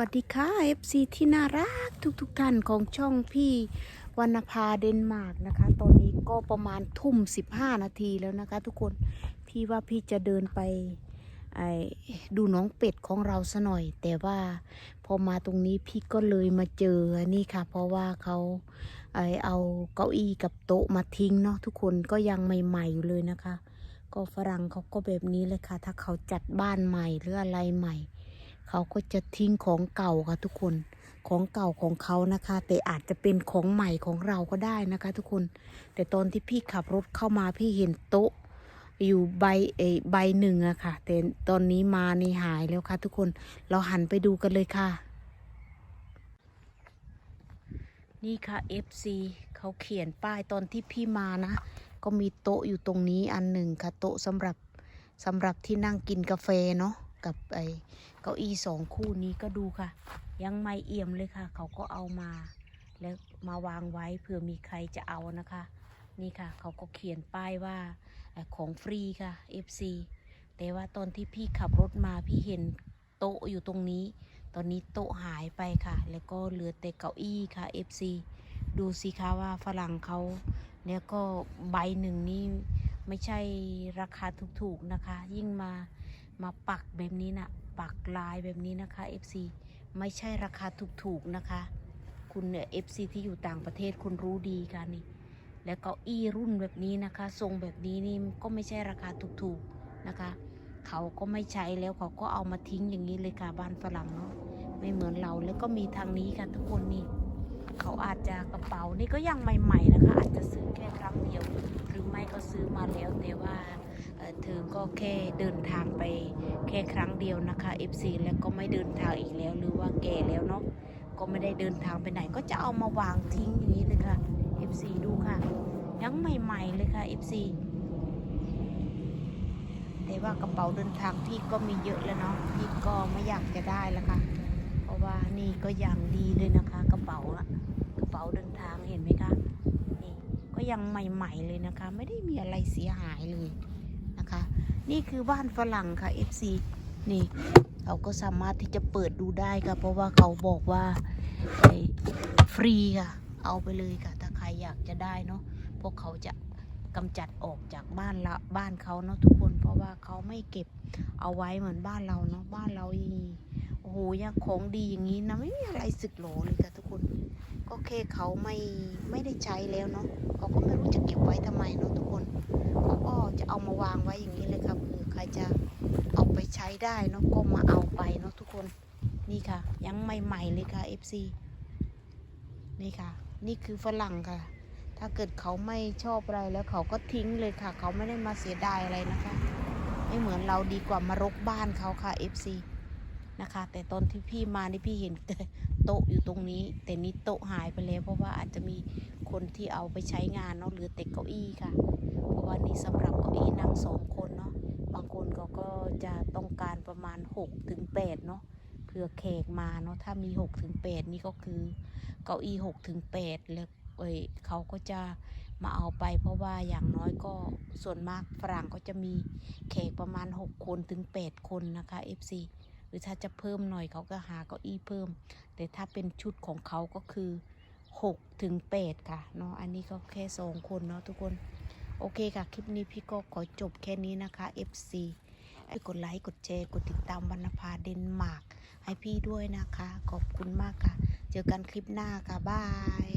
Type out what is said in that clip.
วัสดีค่ะ FC ที่น่ารักทุกๆทท่านของช่องพี่วรรณภาเดนมาร์กนะคะ ตอนนี้ก็ประมาณทุ่ม 15 นาทีแล้วนะคะ ทุกคนพี่ว่าพี่จะเดินไปไดูน้องเป็ดของเราซะหน่อย แต่ว่าพอมาตรงนี้พี่ก็เลยมาเจอนนี่ค่ะ เพราะว่าเขาไอเอาเก้าอี้กับโต๊ะมาทิ้งเนาะทุกคนก็ยังใหม่ๆอยู่เลยนะคะ ก็ฝรั่งเขาก็แบบนี้เลยค่ะ ถ้าเขาจัดบ้านใหม่หรืออะไรใหม่ เขาก็จะทิ้งของเก่าค่ะทุกคนของเก่าของเขานะคะ แต่อาจจะเป็นของใหม่ของเราก็ได้นะคะ ทุกคน แต่ตอนที่พี่ขับรถเข้ามาพี่เห็นโต๊ะ อยู่ใบเอใบหนึ่งอะค่ะ แต่ตอนนี้มาในหายแล้วค่ะ ทุกคนเราหันไปดูกันเลยค่ะ นี่ค่ะ FC เขาเขียนป้ายตอนที่พี่มานะ ก็มีโต๊ะอยู่ตรงนี้อันหนึ่งค่ะ โต๊ะสำหรับสำหรับที่นั่งกินกาแฟเนาะ กับไอเก้าอี้สองคู่นี้ก็ดูค่ะ ยังไม่เอี่ยมเลยค่ะ เขาก็เอามา แล้วมาวางไว้เผื่อมีใครจะเอานะคะ นี่ค่ะ เขาก็เขียนป้ายว่าของฟรีค่ะ FC แต่ว่าตอนที่พี่ขับรถมาพี่เห็นโต๊ะอยู่ตรงนี้ ตอนนี้โต๊ะหายไปค่ะ แล้วก็เหลือแต่เก้าอี้ค่ะ FC ดูสิคะว่าฝรั่งเขาเนี่ยก็ใบหนึ่งนี่ไม่ใช่ราคาถูกๆนะคะ ยิ่งมา มาปักแบบนี้นะปักลายแบบนี้นะคะ FC ไม่ใช่ราคาถูกๆนะคะ คุณเนี่ย FC ที่อยู่ต่างประเทศคุณรู้ดีค่ะนี่ แล้วเก้าอี้รุ่นแบบนี้นะคะ ทรงแบบนี้นี่ก็ไม่ใช่ราคาถูกๆนะคะ เขาก็ไม่ใช้แล้วเขาก็เอามาทิ้งอย่างนี้เลยค่ะบ้านฝรั่งเนาะไม่เหมือนเราแล้วก็มีทางนี้ค่ะทุกคนนี่ อาจจะกระเป๋านี่ก็ยังใหม่ๆนะคะ อาจจะซื้อแค่ครั้งเดียว หรือไม่ก็ซื้อมาแล้วแต่ว่าเอ่อเธอก็แค่เดินทางไปแค่ครั้งเดียวนะคะ FC แล้วก็ไม่เดินทางอีกแล้ว หรือว่าแก่แล้วเนาะก็ไม่ได้เดินทางไปไหนก็จะเอามาวางทิ้งอย่างนี้เลยค่ะ FC ดูค่ะยังใหม่ๆเลยค่ะ FC แต่ว่ากระเป๋าเดินทางพี่ก็มีเยอะแล้วเนาะพี่ก็ไม่อยากจะได้แล้วค่ะ เพราะว่านี่ก็อย่างดีเลยนะคะกระเป๋าอะ ห็นไหมคะนี่ก็ยังใหม่ๆเลยนะคะ ไม่ได้มีอะไรเสียหายเลยนะคะ นี่คือบ้านฝรั่งค่ะ FC นี่เขาก็สามารถที่จะเปิดดูได้ค่ะ เพราะว่าเขาบอกว่าฟรีค่ะ เอาไปเลยค่ะ ถ้าใครอยากจะได้เนาะพวกเขาจะกำจัดออกจากบ้านละบ้านเขาเนาะทุกคนเพราะว่าเขาไม่เก็บเอาไว้เหมือนบ้านเราเนาะบ้านเราอี โอ้โหยังของดีอย่างนี้นะไม่มีอะไรสึกหรอเลยค่ะทุกคน ก็แค่เขาไม่ไม่ได้ใช้แล้วเนาะเขาก็ไม่รู้จะเก็บไว้ทำไมเนาะทุกคนเขาก็จะเอามาวางไว้อย่างนี้เลยครับเผื่อใครจะเอาไปใช้ได้เนาะก็มาเอาไปเนาะทุกคนนี่ค่ะ ยังใหม่ๆเลยค่ะ FC นี่ค่ะ นี่คือฝรั่งค่ะ ถ้าเกิดเขาไม่ชอบอะไรแล้วเขาก็ทิ้งเลยค่ะ เขาไม่ได้มาเสียดายอะไรนะคะ ไม่เหมือนเราดีกว่ามารกบ้านเขาค่ะ FC นะคะ แต่ตอนที่พี่มานี่พี่เห็นแต่โต๊ะอยู่ตรงนี้ แต่นี้โต๊ะหายไปแล้ว เพราะว่าอาจจะมีคนที่เอาไปใช้งานเนาะหลือแต่เก้าอี้ค่ะ เพราะว่านี่สำหรับเก้าอี้นั่งสองคนเนาะบางคนเขาก็จะต้องการประมาณ6ถึง8เนาะเผื่อแขกมาเนาะถ้ามี6ถึง8นี่ก็คือเก้าอี้6ถึง8แล้วเอ้ยเขาก็จะมาเอาไปเพราะว่าอย่างน้อยก็ส่วนมากฝรั่งก็จะมีแขกประมาณ 6 คนถึง 8 คนนะคะ FC รือถ้าจะเพิ่มหน่อยเขาก็หาเก้าอี้เพิ่ม แต่ถ้าเป็นชุดของเขาก็คือ6ถึง8ค่ะเนาะอันนี้ก็แค่สองคนเนาะทุกคนโอเคค่ะ คลิปนี้พี่ก็ขอจบแค่นี้นะคะ FC ให้กดไลค์กดแชร์กดติดตามวรรณภาเดนมาร์กให้พี่ด้วยนะคะ ขอบคุณมากค่ะ เจอกันคลิปหน้าค่ะ บาย